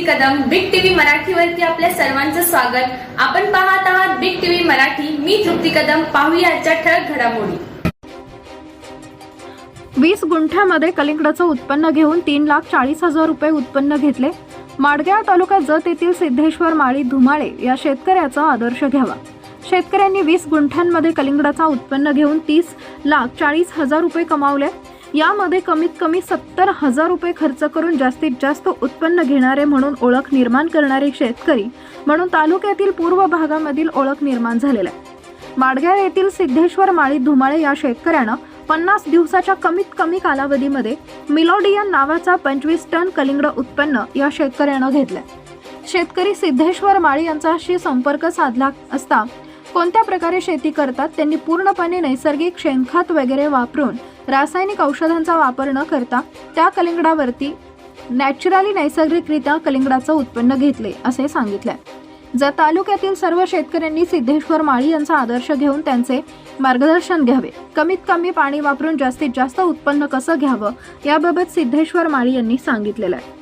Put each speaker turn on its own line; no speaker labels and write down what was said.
तृप्ती Kadam big TV मराठीवरती आपल्या सर्वांचं स्वागत. आपण पाहत आहात बिग टीव्ही मराठी. मी तृप्ती कदम. पाहूया आजच्या ठळक घडामोडी.
वीस गुंठ्यामध्ये कलिंगडाचं उत्पन्न घेऊन तीन लाख चाळीस हजार रुपये उत्पन्न घेतले. माडगाव तालुका जत येथील सिद्धेश्वर माळी धुमाळे या शेतकऱ्याचा आदर्श घ्यावा. शेतकऱ्यांनी वीस गुंठ्यांमध्ये कलिंगडाचा उत्पन्न घेऊन तीस लाख चाळीस हजार रुपये कमावले. यामध्ये कमीत कमी सत्तर हजार रुपये खर्च करून जास्तीत जास्त उत्पन्न घेणारे म्हणून ओळख निर्माण करणारे शेतकरी म्हणून तालुक्यातील पूर्व भागामधील ओळख निर्माण झालेला आहे. माडगाव येथील सिद्धेश्वर माळी धुमाळे या शेतकऱ्यानं पन्नास दिवसाच्या कमीत कमी कालावधीमध्ये मिलोडियन नावाचा पंचवीस टन कलिंगड उत्पन्न या शेतकऱ्यानं घेतलंय. शेतकरी सिद्धेश्वर माळी यांच्याशी संपर्क साधला असता कोणत्या प्रकारे शेती करतात त्यांनी पूर्णपणे नैसर्गिक शेणखत वगैरे वापरून रासायनिक औषधांचा वापर न करता त्या कलिंगडावरती नॅचरली नैसर्गिकरित्या कलिंगडाचं उत्पन्न घेतले असे सांगितले जर तालुक्यातील सर्व शेतकऱ्यांनी सिद्धेश्वर माळी यांचा आदर्श घेऊन त्यांचे मार्गदर्शन घ्यावे कमीत कमी पाणी वापरून जास्तीत जास्त उत्पन्न कसं घ्यावं याबाबत सिद्धेश्वर माळी यांनी सांगितलेलं आहे.